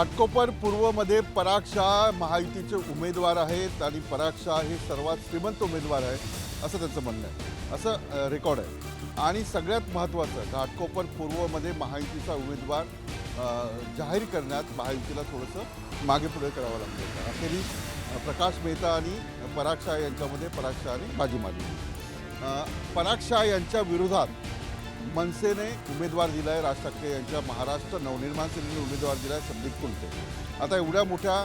घाटकोपर पूर्वमध्ये पराग शाह महायुतीचे उमेदवार आहेत आणि पराग शाह हे सर्वात श्रीमंत उमेदवार आहेत असं त्यांचं म्हणणं आहे. असं रेकॉर्ड आहे. आणि सगळ्यात महत्त्वाचं घाटकोपर पूर्वमध्ये महायुतीचा उमेदवार जाहीर करण्यात महायुतीला थोडंसं मागे पुढे करावं लागतं. अखेरीस प्रकाश मेहता आणि पराग शाह यांच्यामध्ये पराग शहाने बाजी मारली पराग शाह यांच्या विरोधात मनसेने उमेदवार दिला आहे राज ठाकरे यांच्या महाराष्ट्र नवनिर्माण सेनेने उमेदवार दिला आहे संदीप कुलते आता एवढ्या मोठ्या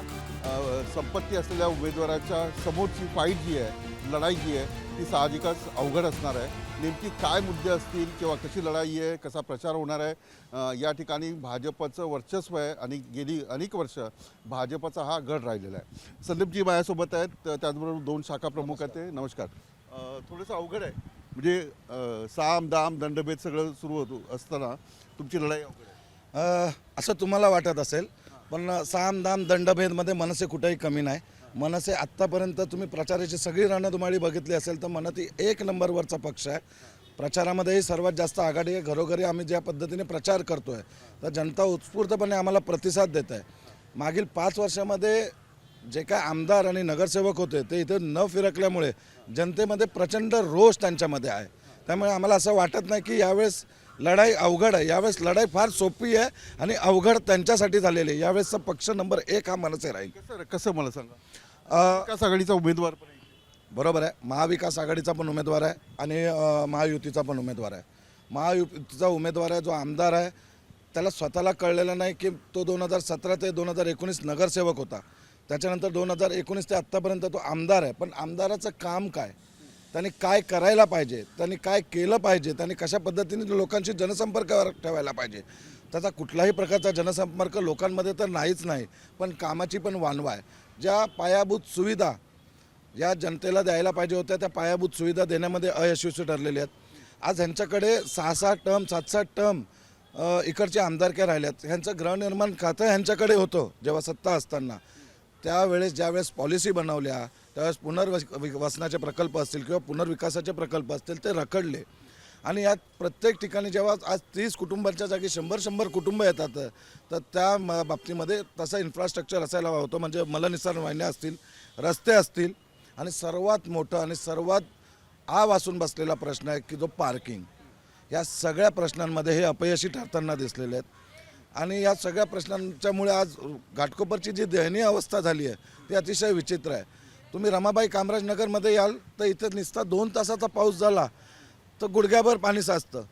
संपत्ती असलेल्या उमेदवाराच्या समोरची फाईट जी आहे लढाई जी आहे ती साहजिकच अवघड असणार आहे. नेमकी काय मुद्दे असतील किंवा कशी लढाई आहे कसा प्रचार होणार आहे या ठिकाणी भाजपचं वर्चस्व आहे आणि गेली अनेक वर्ष भाजपचा हा गड राहिलेला आहे. संदीपजी माझ्यासोबत आहेत त्याचबरोबर दोन शाखा प्रमुख आहेत ते. नमस्कार. थोडंसं अवघड आहे. म्हणजे साम दाम दंडभेद सगळं सुरू होतो असताना तुमची लढाई अ, असं तुम्हाला वाटत असेल पण साम दाम दंडभेदमध्ये मनसे कुठेही कमी नाही. मनसे आत्तापर्यंत तुम्ही प्रचाराची सगळी रणधुमाळी बघितली असेल तर मनती एक नंबरवरचा पक्ष आहे. प्रचारामध्येही सर्वात जास्त आघाडी आहे. घरोघरी आम्ही ज्या पद्धतीने प्रचार करतो आहे तर जनता उत्स्फूर्तपणे आम्हाला प्रतिसाद देत आहे. मागील पाच वर्षामध्ये जे काय आमदार आणि नगरसेवक होते ते इथे न फिरकल्यामुळे जनतेमध्ये प्रचंड रोष त्यांच्यामध्ये आहे. त्यामुळे आम्हाला असं वाटत नाही की यावेळेस लढाई अवघड आहे. यावेळेस लढाई फार सोपी आहे आणि अवघड त्यांच्यासाठी झालेली आहे. यावेळेसचा पक्ष नंबर एक हा मनसे राहील. कसं कसं मला सांगा? विकास आघाडीचा उमेदवार पण आहे. बरोबर आहे. महाविकास आघाडीचा पण उमेदवार आहे आणि अ, महायुतीचा पण उमेदवार आहे. महायुतीचा उमेदवार आहे जो आमदार आहे त्याला स्वतःला कळलेलं नाही की तो दोन हजार सतरा ते दोन हजार एकोणीस नगरसेवक होता. त्याच्यानंतर दोन हजार एकोणीस ते आत्तापर्यंत तो आमदार आहे. पण आमदाराचं काम काय? त्यांनी काय करायला पाहिजे? त्यांनी काय केलं पाहिजे? त्यांनी कशा पद्धतीने लोकांशी जनसंपर्क ठेवायला पाहिजे? त्याचा कुठलाही प्रकारचा जनसंपर्क लोकांमध्ये तर नाहीच नाही पण कामाची पण वानवा आहे. ज्या पायाभूत सुविधा या जनतेला द्यायला पाहिजे होत्या त्या पायाभूत सुविधा देण्यामध्ये अयशस्वी ठरलेल्या आहेत. आज ह्यांच्याकडे सहा सहा टर्म सात सात टर्म इकडच्या आमदारक्या राहिल्यात ह्यांचं गृहनिर्माण खातं ह्यांच्याकडे होतं जेव्हा सत्ता असताना. त्यावेळेस ज्यावेळेस पॉलिसी बनवल्या त्यावेळेस पुनर्वस वसनाचे प्रकल्प असतील किंवा पुनर्विकासाचे प्रकल्प असतील ते रखडले. आणि यात प्रत्येक ठिकाणी जेव्हा आज तीस कुटुंबांच्या जागी शंभर शंभर कुटुंब येतात तर त्या म- बाबतीमध्ये तसं इन्फ्रास्ट्रक्चर असायला हवं होतं. म्हणजे मलनिसार वाहिन्या असतील रस्ते असतील आणि सर्वात मोठं आणि सर्वात आ वासून बसलेला प्रश्न आहे की जो पार्किंग या सगळ्या प्रश्नांमध्ये हे अपयशी ठरताना दिसलेले आहेत. आणि या सगळ्या प्रश्नांच्यामुळे आज घाटकोपरची जी दयनीय अवस्था झाली आहे ती अतिशय विचित्र आहे. तुम्ही रमाबाई कामराजनगरमध्ये याल तर इथं निसता दोन तासाचा पाऊस झाला तर गुडघ्याभर पाणी साचतं.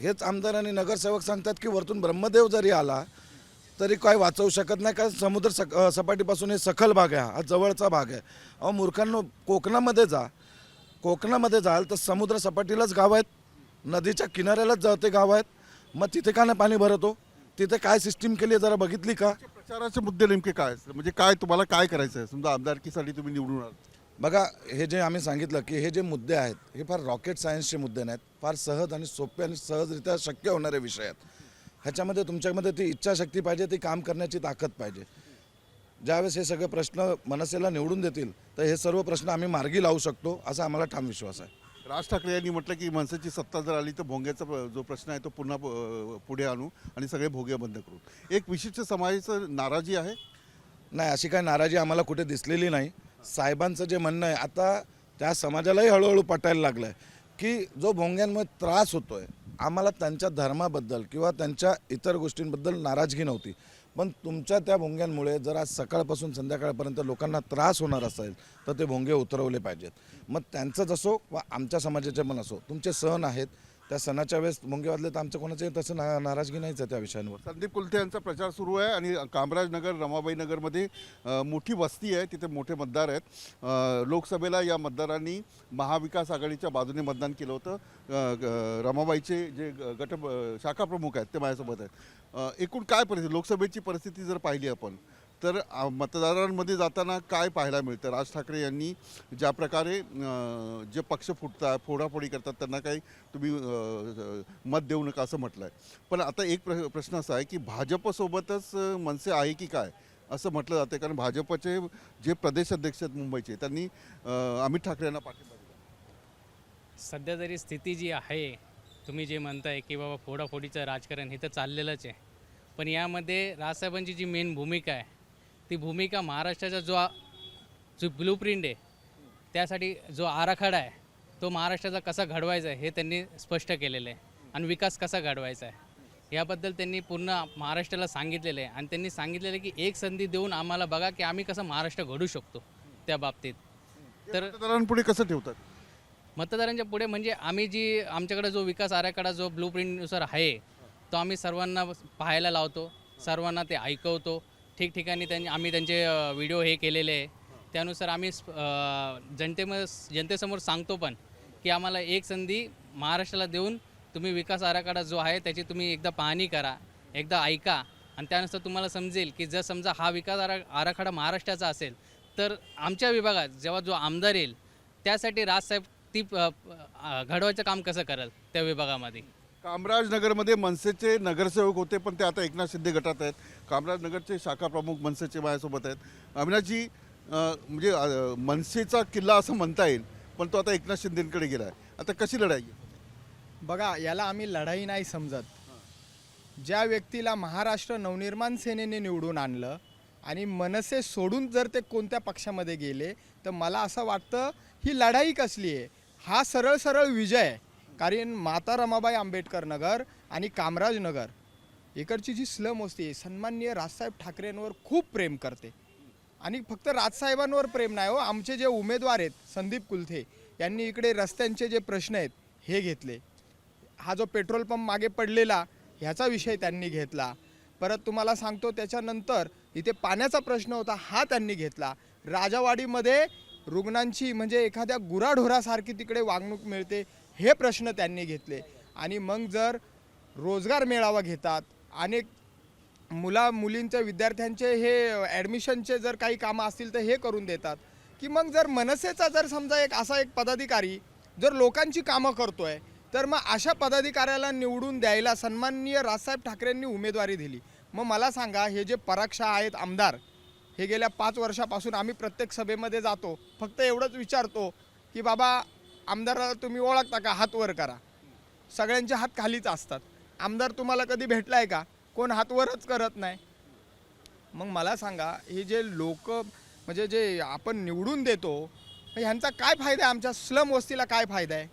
हेच आमदार आणि नगरसेवक सांगतात की वरतून ब्रह्मदेव जरी आला तरी काय वाचवू शकत नाही कारण समुद्र सक सपाटीपासून हे सखल भाग आहे हा जवळचा भाग आहे. अहो मूर्खांनो कोकणामध्ये जा. कोकणामध्ये जाल तर समुद्र सपाटीलाच गाव आहेत नदीच्या किनाऱ्यालाच जाते गाव आहेत मग तिथे का नाही पाणी भरतो? तिथे काय सिस्टीम केली आहे जरा बघितली का? प्रचाराचे मुद्दे नेमके काय? म्हणजे काय तुम्हाला काय करायचं आहे? समजा आमदारकीसाठी तुम्ही निवडून आलात. बघा हे जे आम्ही सांगितलं की हे जे मुद्दे आहेत हे फार रॉकेट सायन्सचे मुद्दे नाहीत. फार सहज आणि सोपे आणि सहजरित्या शक्य होणारे विषय आहेत. ह्याच्यामध्ये तुमच्यामध्ये ती इच्छाशक्ती पाहिजे ती काम करण्याची ताकद पाहिजे. ज्यावेळेस हे सगळे प्रश्न मनसेला निवडून देतील तर हे सर्व प्रश्न आम्ही मार्गी लावू शकतो असा आम्हाला ठाम विश्वास आहे. राज ठाकरे यांनी म्हटलं की मनसेची सत्ता जर आली तर भोंग्याचा जो प्रश्न आहे तो पुन्हा पुढे आणू आणि सगळे भोगे बंद करू. एक विशिष्ट समाजाचं नाराजी आहे? नाही अशी काय नाराजी आम्हाला कुठे दिसलेली नाही. साहेबांचं जे म्हणणं आहे आता त्या समाजालाही हळूहळू पटायला लागलं आहे की जो भोंग्यांमुळे त्रास होतो आहे आम्हाला त्यांच्या धर्माबद्दल किंवा त्यांच्या इतर गोष्टींबद्दल नाराजगी नव्हती. पण तुमच्या त्या भोंग्यांमुळे जर आज सकाळपासून संध्याकाळपर्यंत लोकांना त्रास होणार असेल तर ते भोंगे उतरवले पाहिजेत. मग त्यांचंच असो वा आमच्या समाजाचे पण असो तुमचे सण आहेत त्या सणाच्या वेळेस भोंगे वाजले तर आमचं कोणाचं तसं ना नाराजगी नाहीच आहे त्या विषयांवर. संदीप कुलते यांचा प्रचार सुरू आहे आणि कामराजनगर रमाबाई नगरमध्ये मोठी वस्ती आहे तिथे मोठे मतदार आहेत. लोकसभेला या मतदारांनी महाविकास आघाडीच्या बाजूने मतदान केलं होतं. ग- रमाबाईचे जे गट शाखा प्रमुख आहेत ते माझ्यासोबत आहेत. एकूण काय परिस्थिती? लोकसभेची परिस्थिती जर पाहिली आपण तर मतदारांमध्ये जाताना काय पाहायला मिळतं? राज ठाकरे यांनी ज्या प्रकारे जे पक्ष फुटतात फोडाफोडी करतात त्यांना काही तुम्ही मत देऊ नका असं म्हटलं आहे पण आता एक प्र प्रश्न असा आहे की भाजपसोबतच मनसे आहे की काय? असं म्हटलं जातं कारण भाजपचे जे प्रदेश अध्यक्ष आहेत मुंबईचे त्यांनी अमित ठाकरे यांना पाठिंबा दिला. सध्या तरी स्थिती जी आहे तुम्ही जे म्हणताय की बाबा फोडाफोडीचं राजकारण हे तर चाललेलंच आहे. पण यामध्ये राजसाहेबांची जी मेन भूमिका आहे ती भूमिका महाराष्ट्राचा जो जो ब्लू प्रिंट आहे त्यासाठी जो आराखडा आहे तो महाराष्ट्राचा कसा घडवायचा आहे हे त्यांनी स्पष्ट केलेलं आहे. आणि विकास कसा घडवायचा आहे याबद्दल त्यांनी पूर्ण महाराष्ट्राला सांगितलेलं आहे. आणि त्यांनी सांगितलेलं आहे की एक संधी देऊन आम्हाला बघा की आम्ही कसं महाराष्ट्र घडू शकतो त्या बाबतीत. तर मतदारांपुढे कसं ठेवतात? मतदारांच्या पुढे म्हणजे आम्ही जी आमच्याकडे जो विकास आराखडा जो ब्लू प्रिंटनुसार आहे तो आम्ही सर्वांना पाहायला लावतो सर्वांना ते ऐकवतो. ठिकठिकाणी त्यांनी आम्ही त्यांचे व्हिडिओ हे केलेले आहे. त्यानुसार आम्ही जनतेम जनतेसमोर सांगतो पण की आम्हाला एक संधी महाराष्ट्राला देऊन तुम्ही विकास आराखडा जो आहे त्याची तुम्ही एकदा पाहणी करा एकदा ऐका. आणि त्यानुसार तुम्हाला समजेल की जर समजा हा विकास आरा आराखडा महाराष्ट्राचा असेल तर आमच्या विभागात जेव्हा जो आमदार येईल त्यासाठी राजसाहेब ती घडवायचं काम कसं करेल त्या विभागामध्ये? कामराजनगरमध्ये मनसेचे नगरसेवक होते पण ते आता एकनाथ शिंदे गटात आहेत. कामराजनगरचे शाखा प्रमुख मनसेचे माझ्यासोबत आहेत. अविनाशजी म्हणजे मनसेचा किल्ला असं म्हणता येईल पण तो आता एकनाथ शिंदेकडे गेला आहे आता कशी लढाई? बघा याला आम्ही लढाई नाही समजत. ज्या व्यक्तीला महाराष्ट्र नवनिर्माण सेनेने निवडून आणलं आणि मनसे सोडून जर ते कोणत्या पक्षामध्ये गेले तर मला असं वाटतं ही लढाई कसली आहे? हा सरळ सरळ विजय आहे. कारण माता रमाबाई आंबेडकर नगर आणि कामराज नगर. इकडची जी स्लम असते सन्माननीय राजसाहेब ठाकरेंवर खूप प्रेम करते. आणि फक्त राजसाहेबांवर प्रेम नाही हो आमचे जे उमेदवार आहेत संदीप कुलथे यांनी इकडे रस्त्यांचे जे प्रश्न आहेत हे घेतले. हा जो पेट्रोल पंप मागे पडलेला ह्याचा विषय त्यांनी घेतला. परत तुम्हाला सांगतो त्याच्यानंतर इथे पाण्याचा प्रश्न होता हा त्यांनी घेतला. राजावाडीमध्ये रुग्णांची म्हणजे एखाद्या गुराढोरासारखी तिकडे वागणूक मिळते हे प्रश्न त्यांनी घेतले. आणि मग जर रोजगार मेळावा घेतात अनेक मुला मुलींच्या विद्यार्थ्यांचे हे ॲडमिशनचे जर काही कामं असतील तर हे करून देतात. की मग जर मनसेचा जर समजा एक असा एक पदाधिकारी जर लोकांची कामं करतो आहे तर मग अशा पदाधिकाऱ्याला निवडून द्यायला सन्माननीय राजसाहेब ठाकरेंनी उमेदवारी दिली. मग मला सांगा हे जे पराक्षा आहेत आमदार हे गेल्या पाच वर्षापासून आम्ही प्रत्येक सभेमध्ये जातो फक्त एवढंच विचारतो की बाबा आमदाराला तुम्ही ओळखता का? हात वर करा. सगळ्यांचे हात खालीच असतात. आमदार तुम्हाला कधी भेटलाय का? कोण हात वरच करत नाही? मग मला सांगा हे जे लोक म्हणजे जे आपण निवडून देतो ह्यांचा काय फायदा आहे? आमच्या स्लम वस्तीला काय फायदा आहे?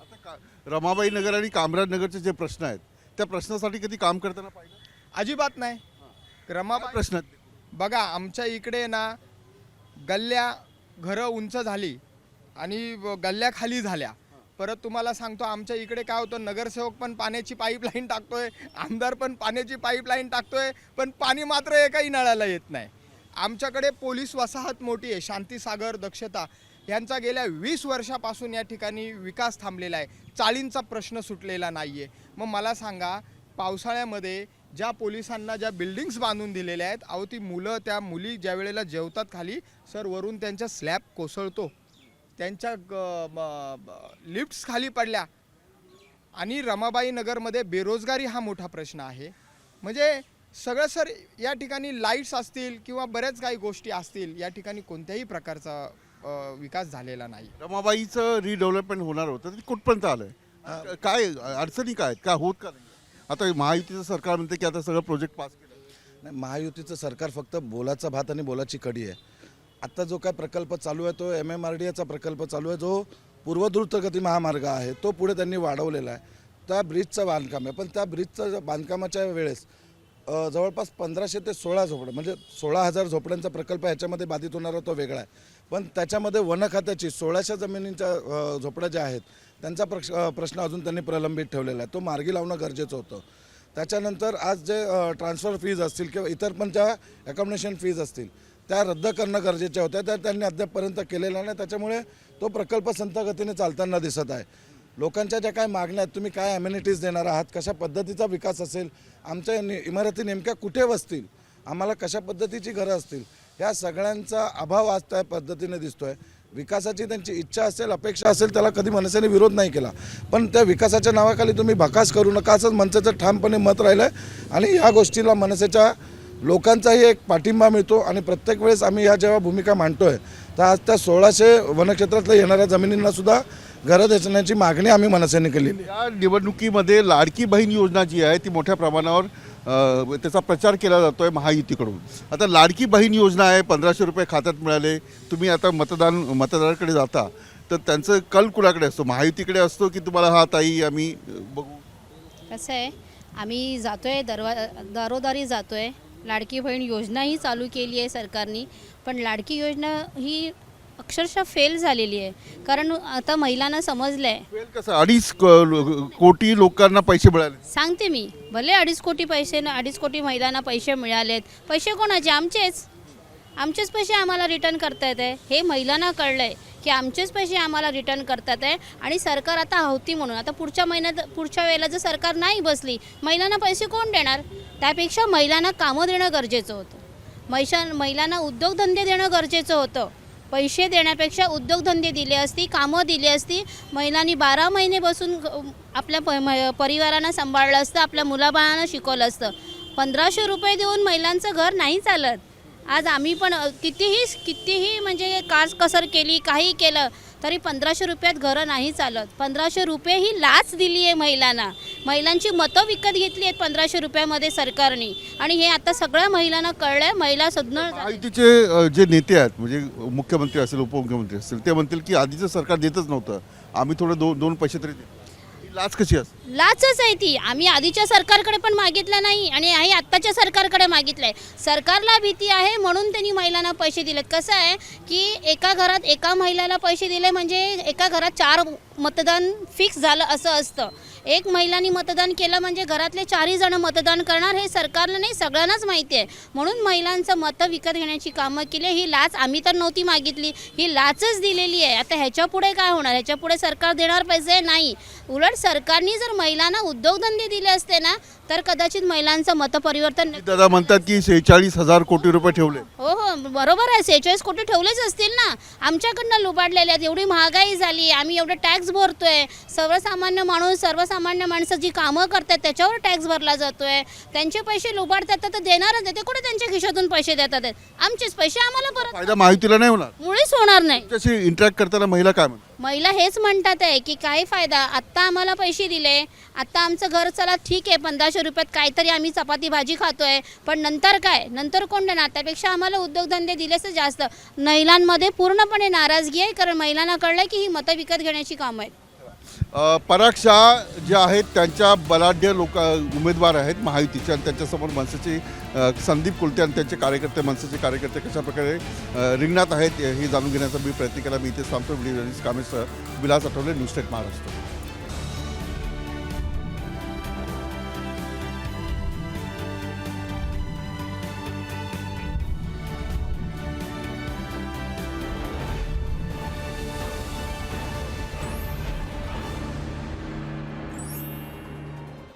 आता का रमाबाई नगर आणि कामराजनगरचे जे प्रश्न आहेत त्या प्रश्नासाठी कधी काम करताना पाहिजे अजिबात नाही. रमा काय प्रश्न बघा आमच्या इकडे ना गल्ल्या घरं उंच झाली. आणि व- गल्ल्या खाली झाल्या. परत तुम्हाला सांगतो आमच्या इकडे काय होतं नगरसेवक पण पाण्याची पाईपलाईन टाकतोय आमदार पण पाण्याची पाईपलाईन टाकतोय पण पाणी मात्र एकाही नळाला येत नाही. आमच्याकडे पोलीस वसाहत मोठी आहे शांतीसागर दक्षता. यांचा गेल्या वीस वर्षापासून या ठिकाणी विकास थांबलेला आहे. चाळींचा प्रश्न सुटलेला नाही आहे मग मला सांगा पावसाळ्यामध्ये ज्या पोलिसांना ज्या बिल्डिंग्स बांधून दिलेल्या आहेत अहो ती मुलं त्या मुली ज्या वेळेला जेवतात खाली सर वरून त्यांच्या स्लॅब कोसळतो. त्यांच्या लिफ्ट्स खाली पडल्या. आणि रमाबाई नगरमध्ये बेरोजगारी हा मोठा प्रश्न आहे. म्हणजे सगळं सर या ठिकाणी लाईट्स असतील किंवा बऱ्याच काही गोष्टी असतील या ठिकाणी कोणत्याही प्रकारचा विकास झालेला नाही. रमाबाईचं रिडेव्हलपमेंट होणार होतं ते कुठपर्यंत आलंय? काय अडचणी काय आहेत? काय होत का नाही? आता महायुतीचं सरकार म्हणते की आता सगळं प्रोजेक्ट पास केलं. नाही महायुतीचं सरकार फक्त बोलाचा भात आणि बोलाची कडी आहे. आत्ता जो काय प्रकल्प चालू आहे तो एम एम आर डी एचा प्रकल्प चालू आहे जो पूर्वद्रुतगती महामार्ग आहे तो पुढे त्यांनी वाढवलेला आहे. त्या ब्रिजचं बांधकाम आहे. पण त्या ब्रिजचं बांधकामाच्या वेळेस जवळपास पंधराशे ते सोळा झोपडं म्हणजे सोळा हजार झोपड्यांचा प्रकल्प ह्याच्यामध्ये बाधित होणारा तो वेगळा आहे. पण त्याच्यामध्ये वन खात्याची सोळाशे जमिनींच्या झोपड्या ज्या आहेत त्यांचा प्रश प्रश्न अजून त्यांनी प्रलंबित ठेवलेला आहे. तो मार्गी लावणं गरजेचं होतं. त्याच्यानंतर आज जे ट्रान्सफर फीज असतील किंवा इतर पण ज्या अकॉमडेशन फीज असतील त्या रद्द करणं गरजेच्या होत्या. त्या त्यांनी अद्यापपर्यंत केलेल्या नाही. त्याच्यामुळे तो प्रकल्प संथगतीने चालताना दिसत आहे. लोकांच्या ज्या काय मागण्या आहेत तुम्ही काय अम्युनिटीज देणार आहात? कशा पद्धतीचा विकास असेल? आमच्या नि इमारती नेमक्या कुठे वसतील? आम्हाला कशा पद्धतीची घरं असतील? ह्या सगळ्यांचा अभाव आज त्या पद्धतीने दिसतोय. विकासाची त्यांची इच्छा असेल अपेक्षा असेल त्याला कधी मनसेने विरोध नाही केला. पण त्या विकासाच्या नावाखाली तुम्ही भकास करू नका असंच मनसेचं ठामपणे मत राहिलं आहे आणि या गोष्टीला मनसेच्या लोकांचाही एक पाठिंबा मिळतो आणि प्रत्येक वेळेस आम्ही ह्या जेव्हा भूमिका मांडतोय तर आज त्या सोळाशे वनक्षेत्रातल्या येणाऱ्या जमिनींना सुद्धा घरं देण्याची मागणी आम्ही मनसेने केलेली आहे. या निवडणुकीमध्ये लाडकी बहीण योजना जी आहे ती मोठ्या प्रमाणावर त्याचा प्रचार केला जातोय महायुतीकडून. आता लाडकी बहीण योजना आहे पंधराशे रुपये खात्यात मिळाले तुम्ही आता मतदान मतदाराकडे जाता तर त्यांचं कल कुणाकडे असतो? महायुतीकडे असतो की तुम्हाला हा ताई आम्ही बघू? कसं आहे आम्ही जातो आहे दरवा दारोदारी जातो आहे लाडकी बहीण योजनाही चालू केली आहे सरकारने. पण लाडकी योजना ही अक्षरशः फेल झालेली आहे. कारण आता महिलांना समजलं आहे कसं? अडीच क- कोटी लोकांना पैसे मिळाले. सांगते मी. भले अडीच कोटी पैसे न अडीच कोटी महिलांना पैसे मिळालेत. पैसे कोणाचे? आमचेच. आमचेच पैसे आम्हाला रिटर्न करता येत आहे हे महिलांना कळलं आहे की आमचेच पैसे आम्हाला रिटर्न करतात आहे. आणि सरकार आता हवती म्हणून. आता पुढच्या महिन्यात पुढच्या वेळेला जर सरकार नाही बसली महिलांना पैसे कोण देणार? त्यापेक्षा महिलांना कामं देणं गरजेचं होतं. महिशा महिलांना उद्योगधंदे देणं गरजेचं होतं. पैसे देण्यापेक्षा उद्योगधंदे दिले असती कामं दिली असती महिलांनी बारा महिने बसून आपल्या प परिवारांना सांभाळलं असतं आपल्या मुलाबाळांना शिकवलं असतं. पंधराशे रुपये देऊन महिलांचं घर नाही चालत. आज आम्ही पण कितीही कितीही म्हणजे कास कसर केली काही केलं तरी पंधराशे रुपयात घरं नाही चालत. पंधराशे रुपये ही लाच दिली आहे महिलांना. महिलांची मतं विकत घेतली आहेत पंधराशे रुपयामध्ये सरकारने. आणि हे आता सगळ्या महिलांना कळलं आहे महिला सदन आयुतीचे जे नेते आहेत म्हणजे मुख्यमंत्री असेल उपमुख्यमंत्री असतील ते म्हणतील की आधीचं सरकार देतच नव्हतं. आम्ही थोडं दोन दोन पैसे तरी देतो लाच कशी असते लाचच आहे ती. आम्ही आधीच्या सरकारकडे पण मागितलं नाही आणि आम्ही आत्ताच्या सरकारकडे मागितलं आहे सरकारला भीती आहे म्हणून त्यांनी महिलांना पैसे दिलेत. कसं आहे की एका घरात एका महिलाला पैसे दिले म्हणजे एका घरात चार मतदान फिक्स झालं असं असतं. एक महिलांनी मतदान केलं म्हणजे घरातले चारही जण मतदान करणार हे सरकारला नाही सगळ्यांनाच माहिती आहे. म्हणून महिलांचं मतं विकत घेण्याची कामं केली. ही लाच आम्ही तर नव्हती मागितली. ही लाचच दिलेली आहे. आता ह्याच्या पुढे काय होणार? ह्याच्या पुढे सरकार देणार पैसे? नाही. उलट सरकारने जर महिलांना उद्योगधंदे दिले असते ना तर कदाचित महिलांचं मतपरिवर्तन दादा म्हणतात की शेहेचाळीस हजार कोटी रुपये ठेवले. हो हो. बरोबर आहे. सेहेचाळीस कोटी ठेवलेच असतील ना. आमच्याकडनं लुबाडलेले आहेत. एवढी महागाई झाली. आम्ही एवढे टॅक्स भरतोय. सर्वसामान्य माणूस सर्वसामान्य माणसं जी कामं करतात त्याच्यावर टॅक्स भरला जातोय. त्यांचे पैसे लुबाडतात तर देणारच आहे ते कुठे त्यांच्या खिशातून पैसे देतात? आहेत? आमचेच पैसे आम्हाला परत फायदा महायुतीला नाही होणार. मुळीच होणार नाही. त्याशी इंटरॅक्ट करताना महिला काय म्हणतात? महिला हेच म्हणतात आहे की काय फायदा आत्ता आम्हाला पैसे दिले आत्ता आमचं घर चला ठीक आहे पंधराशे रुपयात काहीतरी आम्ही चपाती भाजी खातो आहे पण नंतर काय? नंतर कोण देणार? त्यापेक्षा आम्हाला उद्योगधंदे दिलेच जास्त. महिलांमध्ये पूर्णपणे नाराजगी आहे कारण महिलांना कळलं की ही मतं विकत घेण्याची कामं आहेत. पराग शाह जे आहेत त्यांच्या बलाढ्य लोक उमेदवार आहेत महायुतीचे आणि त्यांच्यासमोर मनसेचे संदीप कुलते आणि त्यांचे कार्यकर्ते मनसेचे कार्यकर्ते कशाप्रकारे रिंगणात आहेत हे जाणून घेण्याचा मी प्रयत्न केला. मी इथे थांबतो. व्हिडिओ कामेसह विलास आठवले न्यूज स्टेट महाराष्ट्र.